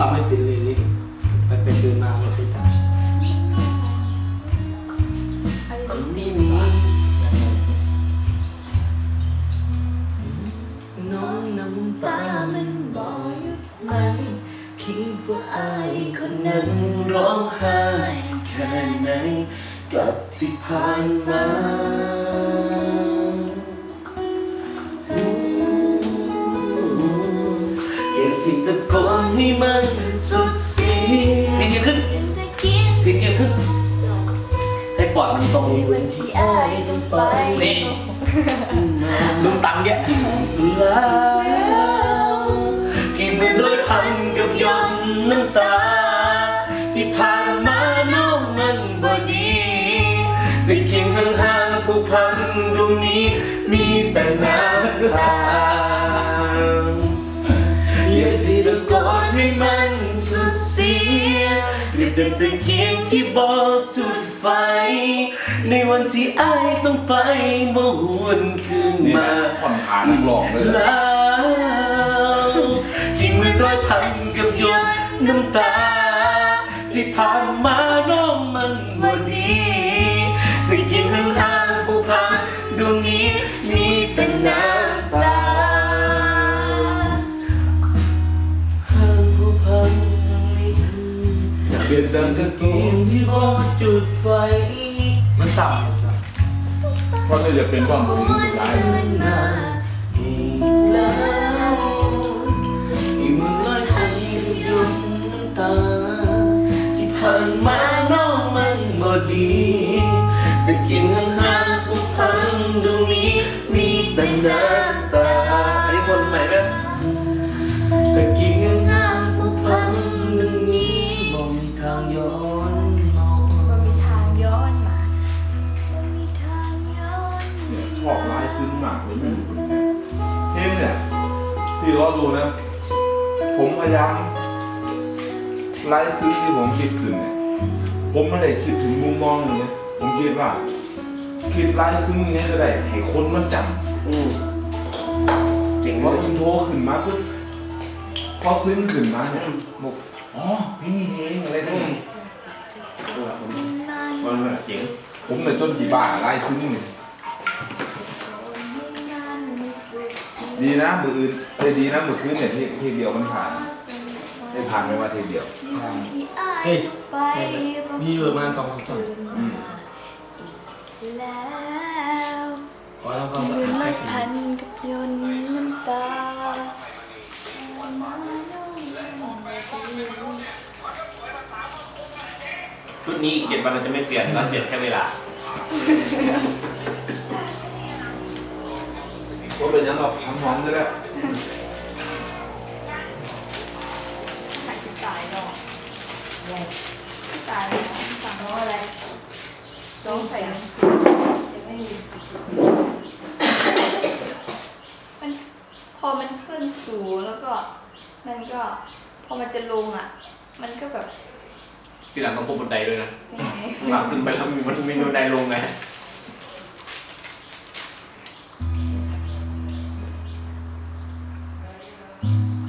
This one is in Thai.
ทำให้เป็นลยนี่ไปเป็นเดินมาไม่ใช่ทางคนนี้มีน้องน้ำตามันบอกหยุดไหมคิดว่าอายคนนั้นร้องไห้แค่ไหนกับที่ผ่านมา อดมันตรงวันที่อายต้องไปนี่ลุงตังแกแล้วกินด้วยพันกับยดน้ำตา ที่ผ่านมาน้องมันบ่ดีได้เคียงข้างๆผู้พันดวงนี้ มีแต่น้ำตาอย่าสิตะโกนให้มัน ดินตะเกียงที่บอกจุดไฟ ในวันที่อายต้องไปมาหวนคืนนี่มา ผ่อนคลายนักร้องเลยแล้วกินมือร้อยพันกับหยดน้ำตา ที่ผ่านมาน้องมัน ยนดังกระเกียงที่บอกจุดไฟ มันต่เพราะถ้าจะเป็นความรู้สุดท้ายแล้วมือลอยพันกับหยดน้ำตาที่ผ่านมาน้องมันบ่ดีแต่กินห่างๆผู้พันดวงนี้มีแต่น้ำ ซึ้งมากเลยไม่รู้เป็นไงเพลงเนี่ยที่เราดูนะ ผมพยายามไล่ซึ้งที่ผมคิดขึ้นเนี่ยผมไม่ได้คิดถึงมุมมองหนึ่งนะผมคิดว่าคิดไล่ซึ้งยังไงก็ได้ให้คนมันจอืมเจ๋งำพมาอกอินโทรขึ้นมาปุ๊บพอซึ้งขึ้นมาเนี่ยบอกอ๋อพี่นี่เองอะไรทั้งนั้น มันแบบเจ๋งผมเนี่ยจนกี่บาทไล่ซึ้งเนี่ย ดีนะมืออื่นแต่ดีนะมือคืนเนี่ยเทเทเดียวมันผ่านได้ผ่านไม่ว่าเทเดียวำเฮ้ยมีอยู่ประมาณสองสามต้นอืมแล้วขอแล้วก็มือแค่ไม้กิพันนกับยนต์น้ำตาชุดนี้อีกเจ็ดวันเราจะไม่เปลี่ยนเราเปลี่ยนแค่เวลา ว่าเป็นยังหรอกทำหอมได้แล้วใส่สายดอกสายสั่งร้องอะไรร้องใส่ไม่มีมันพอมันขึ้นสูงแล้วก็มันก็ พอมันจะลงอะ มันก็แบบ ทีหลังต้องพกบันไดด้วยนะยังไงหลังขึ้นไปแล้วมีมันมีบันไดลงไง Mm-hmm.